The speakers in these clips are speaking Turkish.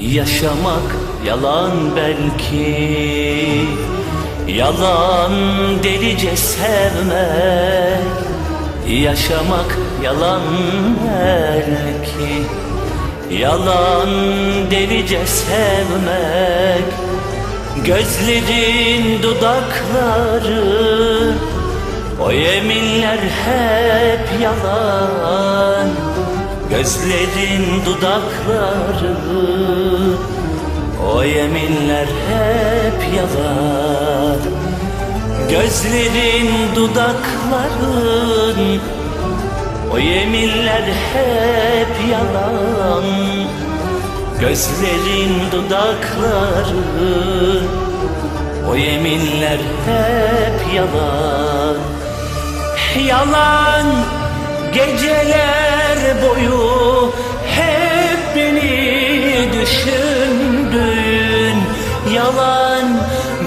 Yaşamak yalan belki. Yalan delice sevmek. Yaşamak yalan belki. Yalan delice sevmek. Gözlerin dudakları. O yeminler hep yalan Gözlerin dudakları O yeminler hep yalan. Gözlerin dudakların O yeminler hep yalan. Gözlerin dudakları O yeminler hep yalan. Yalan geceler boyu Hep beni düşündün Yalan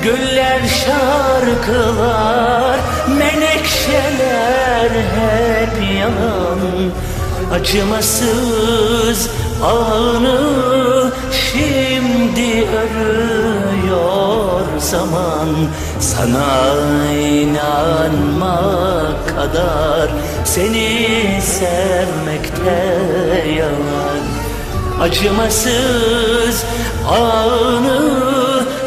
güller şarkılar Menekşeler hep yalan. Acımasız anı şimdi örüyor zaman Sana inanmak kadar seni sevmekte yalan. Acımasız anı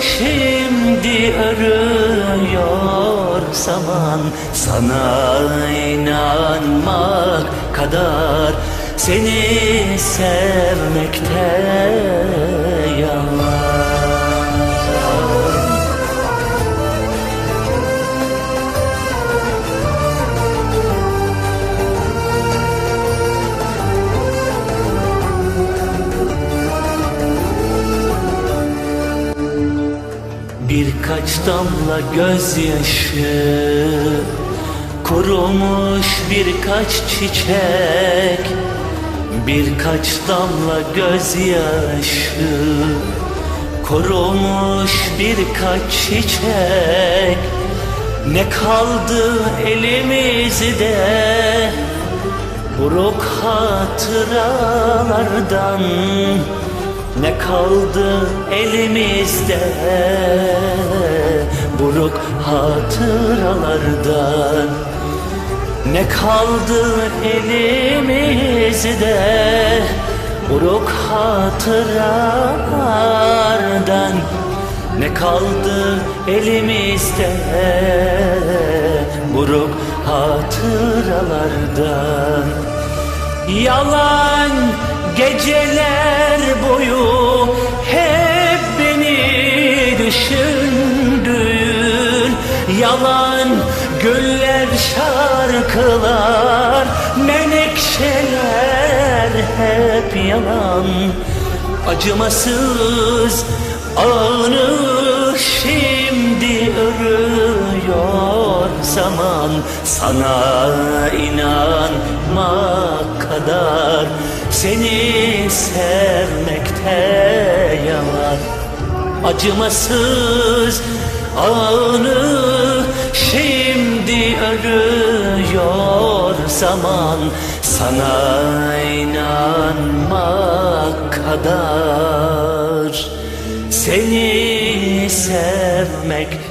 şimdi örüyor zaman. Sana inanmak kadar seni sevmekte Birkaç damla gözyaşı Kurumuş birkaç çiçek Birkaç damla gözyaşı Kurumuş birkaç çiçek. Ne kaldı elimizde? Buruk hatıralardan ne kaldı elimizde? Buruk hatıralardan Ne kaldı elimizde? Buruk hatıralardan. Ne kaldı elimizde? Buruk hatıralardan. Yalan geceler boyu hep beni düşündün Yalan güller şarkılar menekşeler hep yalan. Acımasız anı şimdi örüyor zaman. Sana inanmak kadar seni sevmekte yalan Acımasız anı şimdi örüyor zaman. Sana inanmak kadar seni sevmekte